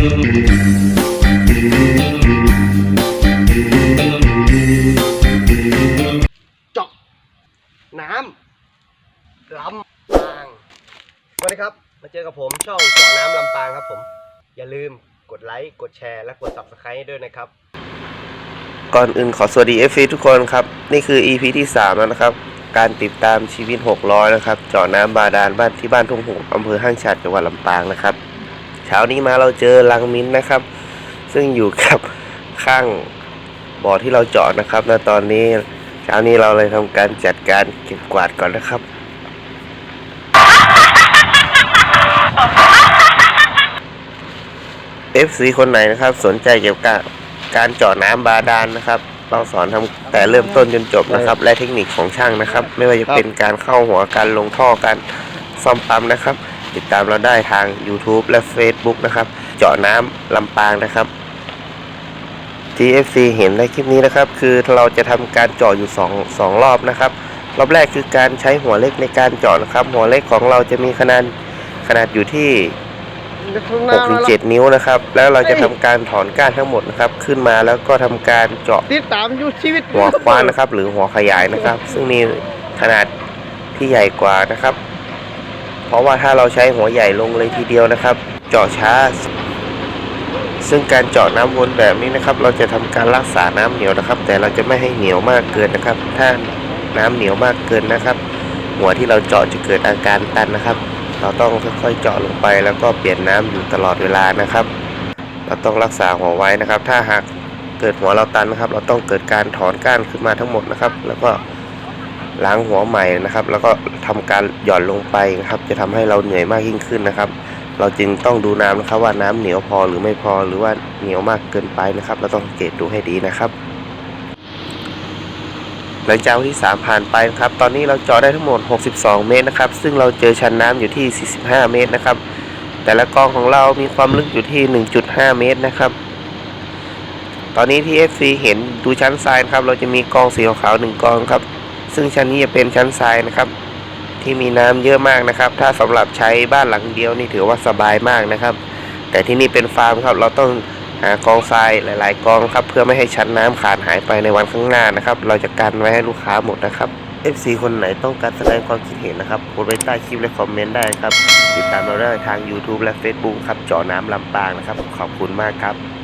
เจาะน้ำลำปางสวัสดีครับ มาเจอกับผมช่องเจาะน้ำลำปางครับผม อย่าลืมกดไลค์ กดแชร์ และกด subscribe ให้ด้วยนะครับ ก่อนอื่นขอสวัสดี FC ทุกคนครับ นี่คือ EP ที่ 3 แล้วนะครับ การติดตามชีวิต 600 นะครับเจาะน้ำบาดาลบ้านที่บ้านทุ่งหงอำเภอห้างฉัดจังหวัดลำปางนะครับ ช้านี้มาเราเจอลังมิ้นนะครับ ซึ่งอยู่กับข้างบ่อที่เราเจาะนะครับและตอนนี้เช้านี้เราเลยทำการจัดการเก็บกวาดก่อนนะครับ FC คนไหนนะครับ สนใจเกี่ยวกับการเจาะน้ำบาดาลนะครับ เราสอนทำแต่เริ่มต้นจนจบนะครับ และเทคนิคของช่างนะครับ ไม่ว่าจะเป็นการเข้าหัวการลงท่อการซ่อมปั๊มนะครับ ติดตามเราได้ทาง YouTube และ Facebook นะครับ เจาะน้ำลำปางนะครับ TFC เห็นในคลิปนี้นะครับ คือเราจะทำการเจาะอยู่2 2รอบนะครับ รอบแรกคือการใช้หัวเล็กในการเจาะนะครับ หัวเล็กของเราจะมีขนาดขนาดอยู่ที่6-7 นิ้วนะครับ แล้วเราจะทำการถอนก้านทั้งหมดนะครับ ขึ้นมาแล้วก็ทำการเจาะติดตามอยู่ชีวิตหัวคว้านนะครับ หรือหัวขยายนะครับ ซึ่งมีขนาดที่ใหญ่กว่านะครับ เพราะว่าถ้าเราใช้หัวใหญ่ลงเลยทีเดียวนะครับ เจาะช้า ซึ่งการเจาะน้ำวนแบบนี้นะครับ เราจะทำการรักษาน้ำเหนียวนะครับ แต่เราจะไม่ให้เหนียวมากเกินนะครับ ถ้าน้ำเหนียวมากเกินนะครับ หัวที่เราเจาะจะเกิดอาการตันนะครับ เราต้องค่อยๆเจาะลงไป แล้วก็เปลี่ยนน้ำอยู่ตลอดเวลานะครับ เราต้องรักษาหัวไว้นะครับ ถ้าหากเกิดหัวเราตันนะครับ เราต้องเกิดการถอนก้านขึ้นมาทั้งหมดนะครับ แล้วก็ ล้างหัวใหม่นะครับ แล้วก็ทำการหย่อนลงไปนะครับ จะทำให้เราเหนื่อยมากยิ่งขึ้นนะครับ เราจึงต้องดูน้ำนะครับว่าน้ำเหนียวพอหรือไม่พอหรือว่าเหนียวมากเกินไปนะครับ เราต้องสังเกตดูให้ดีนะครับหลังจากวันที่ 3 ผ่านไปนะครับ ตอนนี้เราเจาะได้ทั้งหมด 62 เมตรนะครับ ซึ่งเราเจอชั้นน้ำอยู่ที่ 45 เมตรนะครับ แต่ละกองของเรามีความลึกอยู่ที่ 1.5 เมตรนะครับ ตอนนี้ที่ FC เห็นดูชั้นทรายนะครับ เราจะมีกองสีขาวๆหนึ่งกองครับ ซึ่งชั้นนี้จะเป็นชั้นทรายนะครับ ที่มีน้ำเยอะมากนะครับ ถ้าสำหรับใช้บ้านหลังเดียวนี่ถือว่าสบายมากนะครับ แต่ที่นี่เป็นฟาร์มครับ เราต้องหากองทรายหลาย ๆ กองครับ เพื่อไม่ให้ชั้นน้ำขาดหายไปในวันข้างหน้านะครับ เราจะกันไว้ให้ลูกค้าหมดนะครับ FC คนไหนต้องการแสดงความคิดเห็นนะครับโพสไว้ใต้คลิปและคอมเมนต์ได้ครับ ติดตามเราได้ทาง YouTube และ Facebook ครับเจาะน้ำลำปางนะครับ ขอบคุณมากครับ